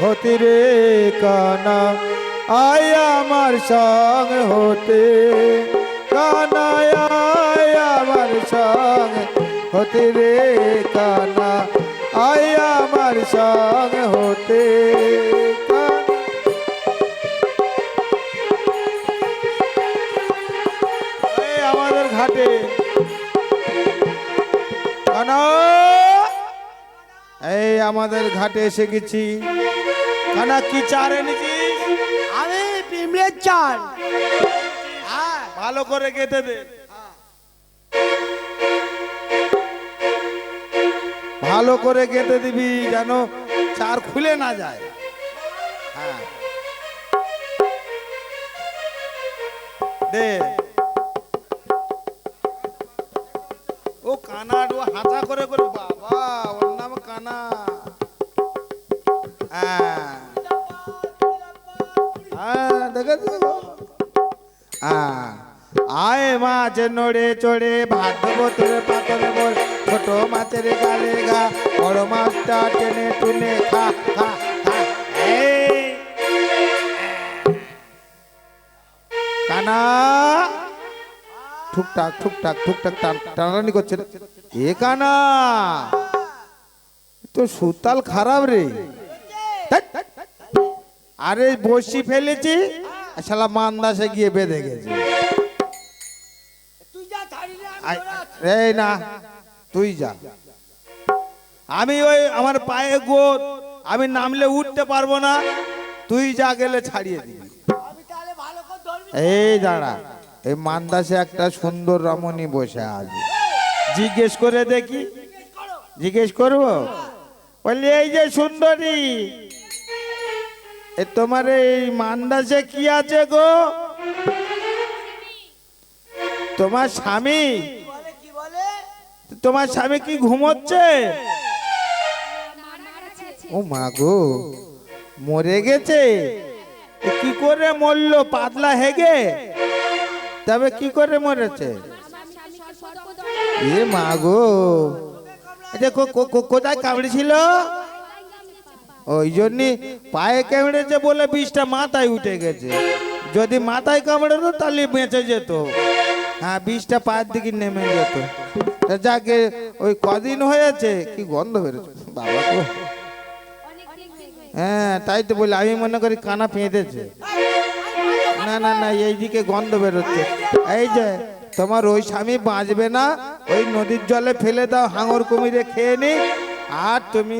হতে রে কানা, আয় আমার সং হতে। কানা, আয় আমার সং হতে রে কানা, আয় আমার সং হতে। আমাদের ঘাটে। কানা এই আমাদের ঘাটে এসে গেছি। কানা কি চার এনেছিস? আমি পিমড়ের চাল। হ্যাঁ ভালো করে কেটে দে। ভালো করে কেটে দিবি যেন চার খুলে না যায়। হ্যাঁ। দে। ও কানা ও হাঁচা করে করে বাবা। কানা হ্যাঁ। হ্যাঁ হ্যাঁ। আয় মাছ নড়ে চড়ে ভাত দেবো তোর পাতলে বল, ছোট মাছের গালে ঘা বড় মাছটা টেনে টুনে খা খা কানা। ঠুকটাক ঠুকটাক ঠুকটাক করছে এ কানা। তো সুতাল খারাপ রে। আরে বসি ফেলেছি শালা মান্দাসে গিয়ে বেঁধে গেছে। এই না তুই যা। আমি ওই আমার পায়ে গোদ আমি নামলে উঠতে পারব না তুই যা গেলে ছাড়িয়ে দিবি। এই দাঁড়া এই মান্দাসে একটা সুন্দর রমণী বসে আছে। জিজ্ঞেস করে দেখি। জিজ্ঞেস করব? বললি এই যে সুন্দরী, এ তোমার এই মান্দাসে কি আছে গো? তোমার স্বামী? বলে বলে তোমার স্বামী কি ঘুমোচ্ছে? ও মা গো, মরে গেছে। কি করে মরলো? পাতলা হেগে। তবে কি করে মরেছে? এ মা গো এটা কো- কো- কো- কোথায় কামড়েছিল ওই জন্য পায়ে কামড়েছে বলে বিষটা মাথায় উঠে গেছে। যদি মাথায় কামড়েতো তাহলে বেঁচে যেত। হ্যাঁ বিষটা পায়ের দিকে নেমে যেত। যাকে ওই কদিন হয়েছে, কি গন্ধ বেরোচ্ছে। বাবা গো। হ্যাঁ তাই তো বলি, আমি মনে করি কানা পেঁধেছে। না না না, এইদিকে গন্ধ বেরোচ্ছে। এই যে তোমার ওই স্বামী বাঁচবে না, ওই নদীর জলে ফেলে দাও, হাঙর কুমিরে খেয়ে নি। আর তুমি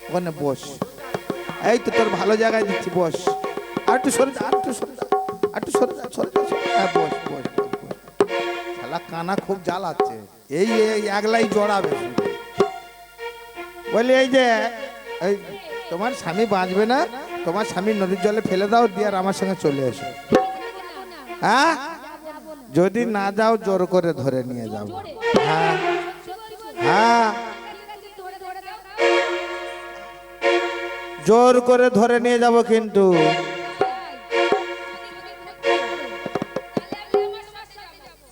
ওখানে বস। এই তো তোর ভালো জায়গায় দিচ্ছি, বস। আর একটু কানা খুব জ্বালাচ্ছে। এই এই, একলাই জড়াবে। বলি, এই যে, এই তোমার স্বামী বাঁচবে না, তোমার স্বামী নদীর জলে ফেলে দাও, দিয়ে আর আমার সঙ্গে চলে এসো। হ্যাঁ? যদি না যাও, জোর করে ধরে নিয়ে যাও। হ্যাঁ। হ্যাঁ। জোর করে ধরে নিয়ে যাব কিন্তু।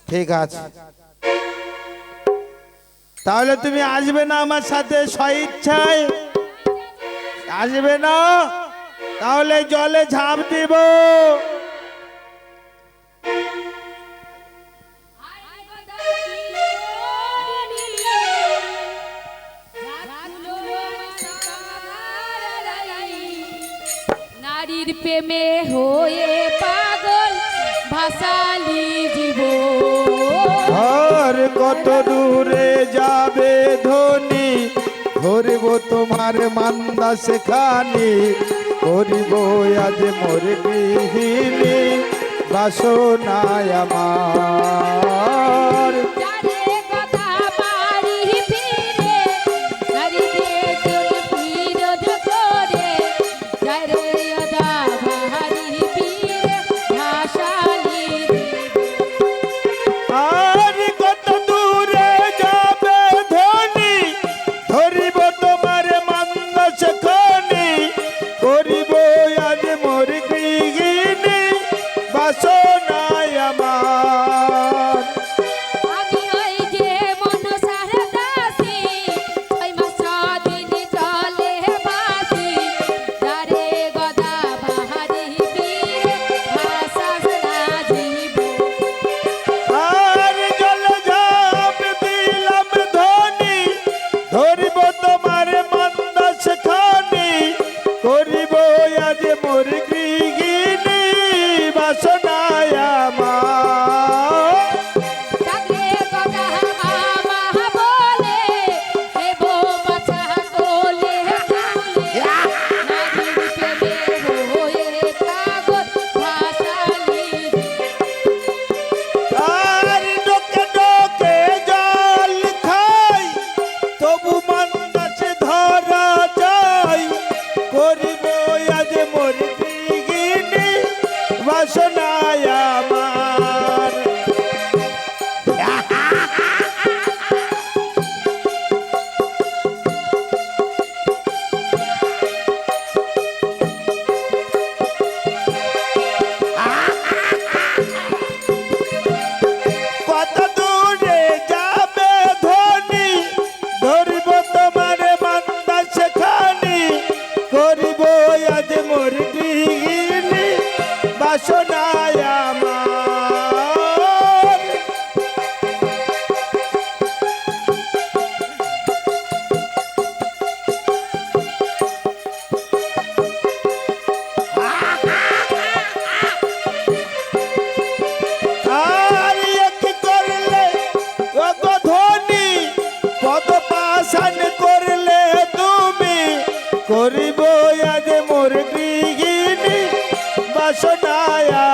ঠিক আছে। তাহলে তুমি আসবে না আমার সাথে স্বইচ্ছায়? আসবে না? তাহলে জলে ঝাঁপ দিব। প্রেমে হয়ে পাগল, ভাসালি জীব আর কত দূরে যাবে ধনী? ধরিব তোমার মান্দা সেখানি। করিব আজ মোর গৃহিণী। বাসনায় আমার।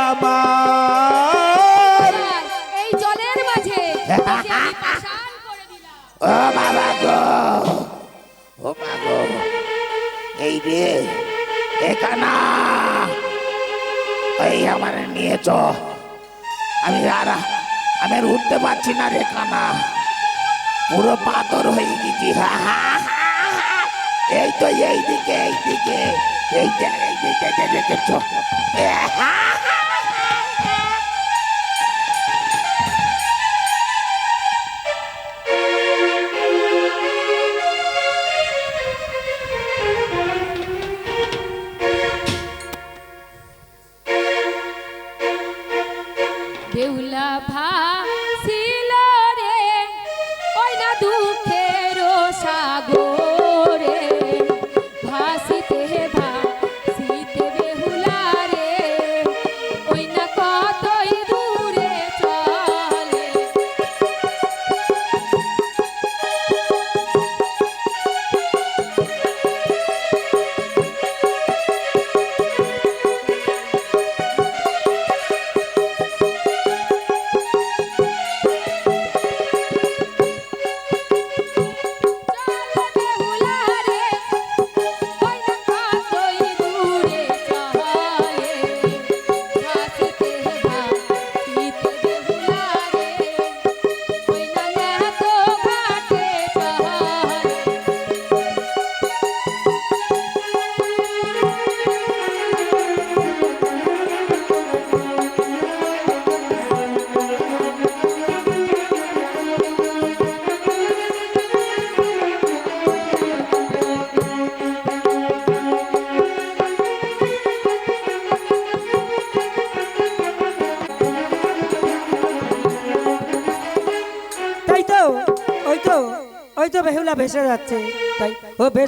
আমার। এই জলের ও বাবা গো ও বাবা এই রে এখানা। এই আমার নিয়েছ। আমি আর আমি উঠতে পারছি না রে কানা পুরো পাথর হয়ে গেছি। হা হা। এই তো এইদিকে এইদিকে। বেউলা ভাসিল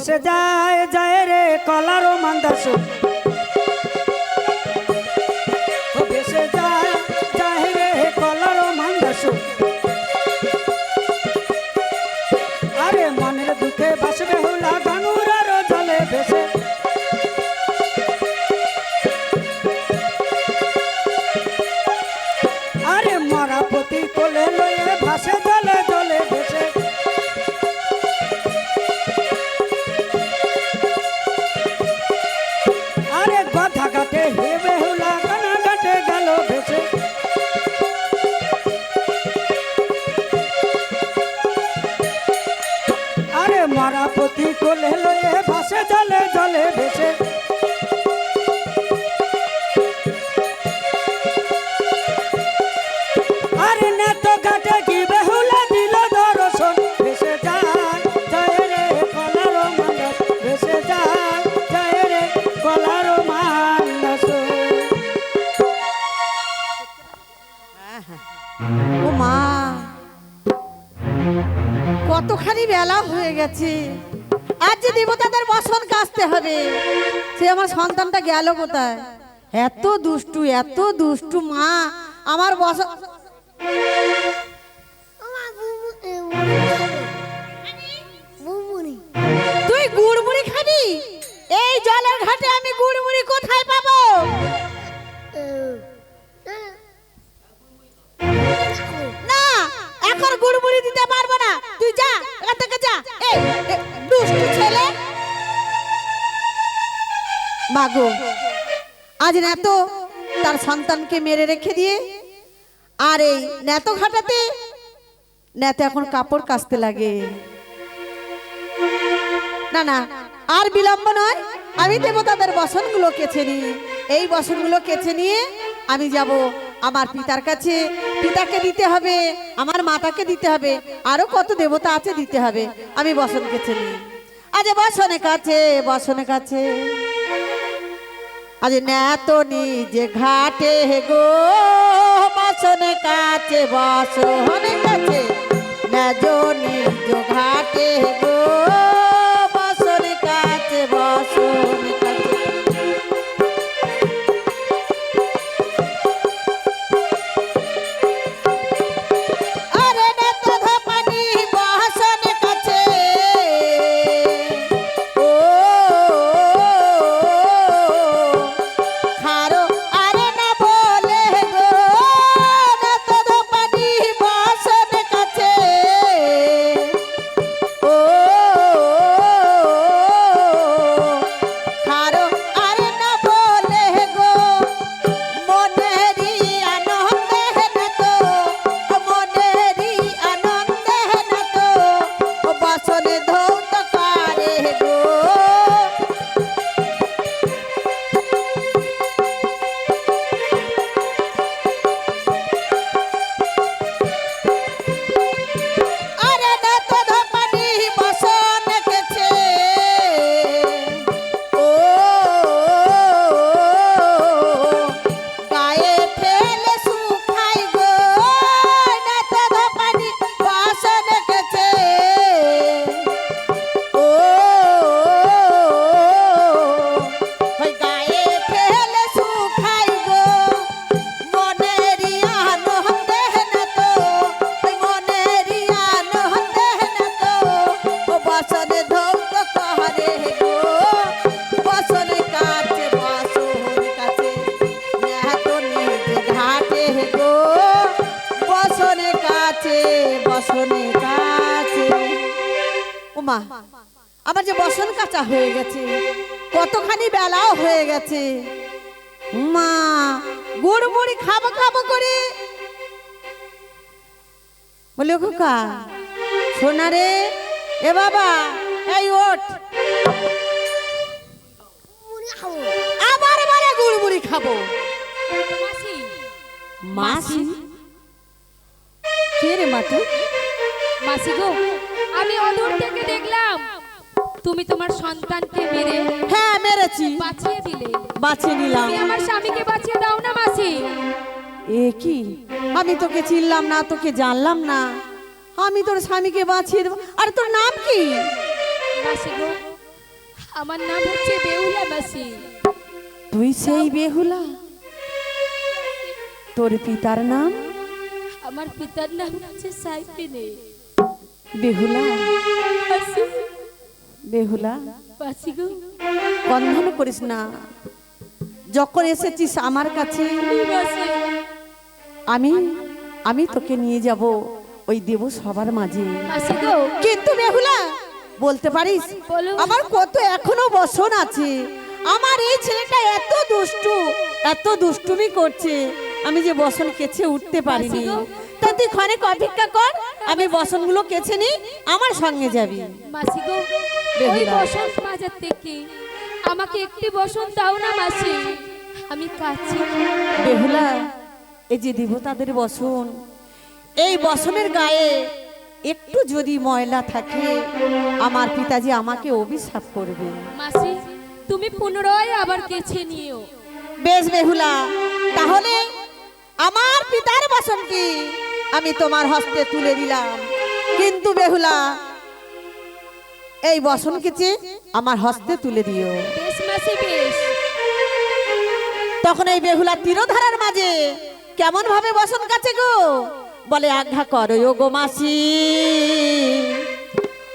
ভেসে যায় যায় রে কলার মান্দাস গেছে। আজ যে দেবতাদের বসন কাচতে হবে, সে আমার সন্তানটা গেল কোথায়? এত দুষ্টু এত দুষ্টু মা, আমার বসন আজ নেত তার সন্তানকে মেরে রেখে দিয়ে, আর এই নেত ঘাটাতে নেত এখন কাপড় কাচতে লাগে। না না, আর বিলম্ব নয়, আমি দেবতাদের বসনগুলো কেছে নিই। এই বসনগুলো কেচে নিয়ে আমি যাব আমার পিতার কাছে। পিতাকে দিতে হবে, আমার মাতাকে দিতে হবে, আরও কত দেবতা আছে দিতে হবে। আমি বসন কেছে নিই। আজ বসনে কাছে বসনে কাছে। আজ ন্যাত নিজে ঘাটে গো, বাসন কাছে, বসনে কাছে। নেজ নিজ ঘাটে গো, বাসন কাছে, বসনে বলে খোকা সোনা রে এ বাবা এই ওঠ। আবার বারে গুড় মুড়ি খাব। মাসি। মাসি কে রে মাতু মাসি গো আমি অদূর থেকে দেখলাম তুমি তোমার সন্তানকে মেরে হ্যাঁ মেরেছি। বাঁচিয়ে দিলে। বাঁচিয়ে নিলাম। আমার স্বামীকে বাঁচিয়ে দাও না মাসি। এ কি? আমি তোকে চিনলাম না তোকে জানলাম না। আমি তোর স্বামীকে বাঁচিয়ে দেবো। আর তোর নাম কি? আমার নাম হচ্ছে বেউলা মাসি তুই সেই বেহুলা? তোর পিতার নাম? আমার পিতার নাম হচ্ছে সাইফিনে। বেহুলা? বেহুলা? বন্ধন করিস না। যখন এসেছিস আমার কাছে আমি আমি তোকে নিয়ে যাব ওই দেব সবার মাঝে। কিন্তু বেহুলা বলতে পারিস? আমার কত এখনও বসন আছে। আমার এই ছেলেটা এত দুষ্টু এত দুষ্টুমি করছে। আমি যে বসন কেছে উঠতে পারিনি। তা তুই ক্ষণিক অপেক্ষা কর আমি বসনগুলো কেছে নি আমার সঙ্গে যাবি। আমাকে একটি বসন দাও না মাসি। আমি কাছে বেহুলা এই যে দেবতাদের বসন এই বসনের গায়ে একটু যদি ময়লা থাকে আমার পিতাজি আমাকে অভিশাপ করবে। মাসি তুমি পুনরায় আবার কেছে নিও বেশ বেহুলা তাহলে আমার পিতার বসন বাসনকে আমি তোমার হস্তে তুলে দিলাম। কিন্তু বেহুলা এই বসন কেচে আমার হস্তে তুলে দিও। বেশ মাসি বেশ। তখন এই বেহুলা তীরধারার মাঝে কেমন ভাবে বসন কাছে গো? বলে, আজ্ঞা করো ও গো মাসি।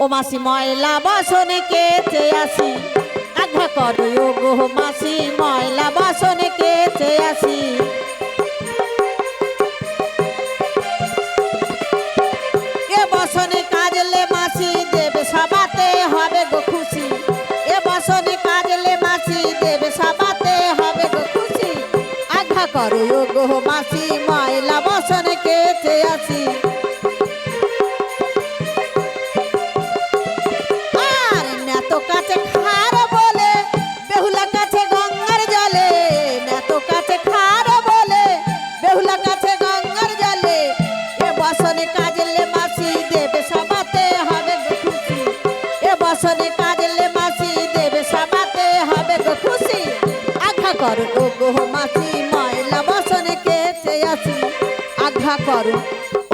ও মাসি, ময়লা বসনে কেচে আসি। আজ্ঞা করো ও গো মাসি, ময়লা ও গো মাসি, ময়লা বসনে কেচে আসি। আর নেত কাছে খার বলে, বেহুলা কাছে গঙ্গার জলে। নেত কাছে খার বলে, বেহুলা কাছে গঙ্গার জলে। এ বসনে কাজলে মাসি, দেবে সবাতে হবে খুশি। এ বসনে কাজলে মাসি, দেবে সবাতে হবে খুশি। আঘা করো। আঘা করো।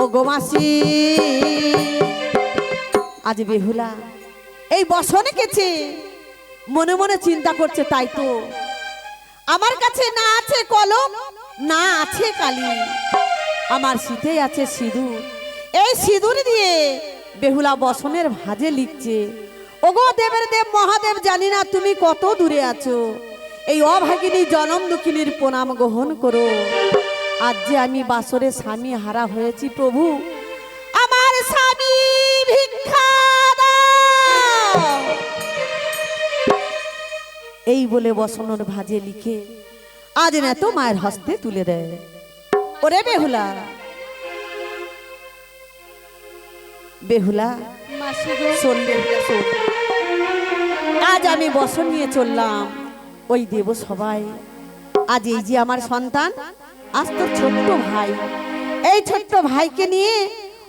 ও গো মাসি। আজ বেহুলা। এই বসনে গেছে মনে মনে চিন্তা করছে তাই তো। আমার কাছে না আছে কলম, না আছে কালি। আমার শীতে আছে সিঁদুর। এই সিঁদুর দিয়ে বেহুলা বসনের ভাজে লিখছে। ওগো দেবের দেব মহাদেব, জানি না তুমি কত দূরে আছো। এই অভাগিনী জনম দুঃখিনীর প্রণাম গ্রহণ করো। আজ যে আমি বাসরে স্বামী হারা হয়েছি প্রভু। আমার স্বামী ভিক্ষা এই বলে বসনর ভাজে লিখে, আজ না তো মায়ের হস্তে তুলে দেয় ওরে বেহুলা। বেহুলা আজ আমি বসন নিয়ে চললাম, ওই দেব সবাই। আজ এই যে আমার সন্তান আজ তো ছোট্ট ভাই। এই ছোট্ট ভাইকে নিয়ে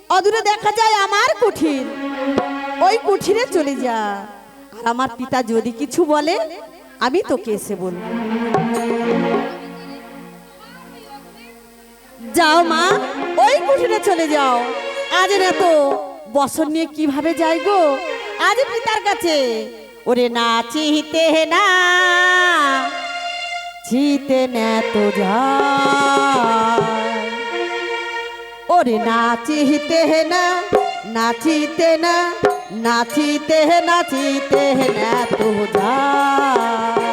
অদূরে দেখা যায় আমার কুঠির। ওই কুঠিরে চলে যা। আর আমার পিতা যদি কিছু বলে, আমি তোকে এসে বলব। যাও মা, ওই কুঠিরে চলে যাও। আজ না তো বসন নিয়ে কীভাবে যাই গো? আজ পিতার কাছে। ওরে না চিহিতে না। চিতে না ওরে নাচিতে না নাচিতে না নাচিতে নাচিতে না তো যায়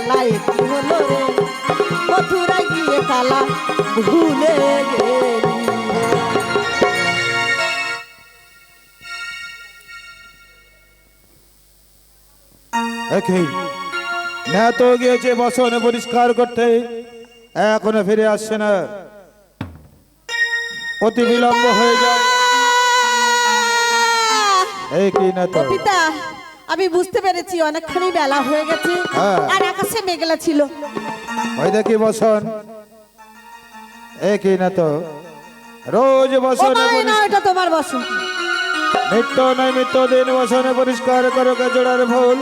কালাই কি হলো রে। মথুরায় গিয়ে কালা ভুলে গেলি। তো গিয়েছে বসন পরিষ্কার করতে। এখনও ফিরে আসছে না। অতি বিলম্ব হয়ে যায়। এই কি না তো পিতা আমি বুঝতে পেরেছি অনেকখানি বেলা হয়ে গেছে। হ্যাঁ। আর আকাশে মেঘলা ছিল। ওই দেখি বসন। একই না তো। রোজ বসনে না এটা তোমার বসন। নিত্য নৈমিত্য দিন বসনে পরিষ্কার করো জোড়ার ভুল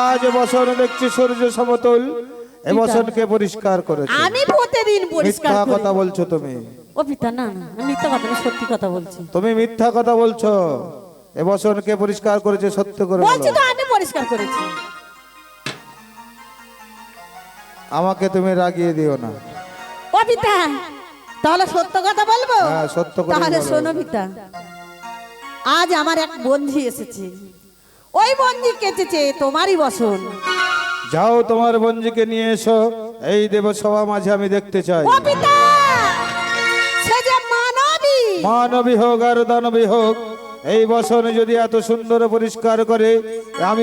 আজ বসন দেখছি সূর্য সমতুল। এ বসনকে পরিষ্কার করেছে। আমি প্রতিদিন পরিষ্কার মিথ্যা করি। কথা বলছো তুমি। ও পিতা না না আমি মিথ্যা কথা সত্যি কথা বলছি। তুমি মিথ্যা কথা বলছো। এ বসনকে পরিষ্কার করেছে সত্য করে বলছি তো আমি পরিষ্কার করেছি। আমাকে তুমি রাগিয়ে দিও না। ও পিতা তাহলে সত্য কথা বলব? হ্যাঁ, সত্য করে তাহলে শোনো পিতা আজ আমার এক বন্ধু এসেছে। ওই বন্ধু কেটেছে তোমারই বসন। যাও তোমার বঞ্জিকে নিয়ে এসো এই দেব সভা মাঝে আমি দেখতে চাই। ও পিতা সে যে মানবী। মানবী হোক আর দানবী হোক এই বসন যদি এত সুন্দর পরিষ্কার করে আমি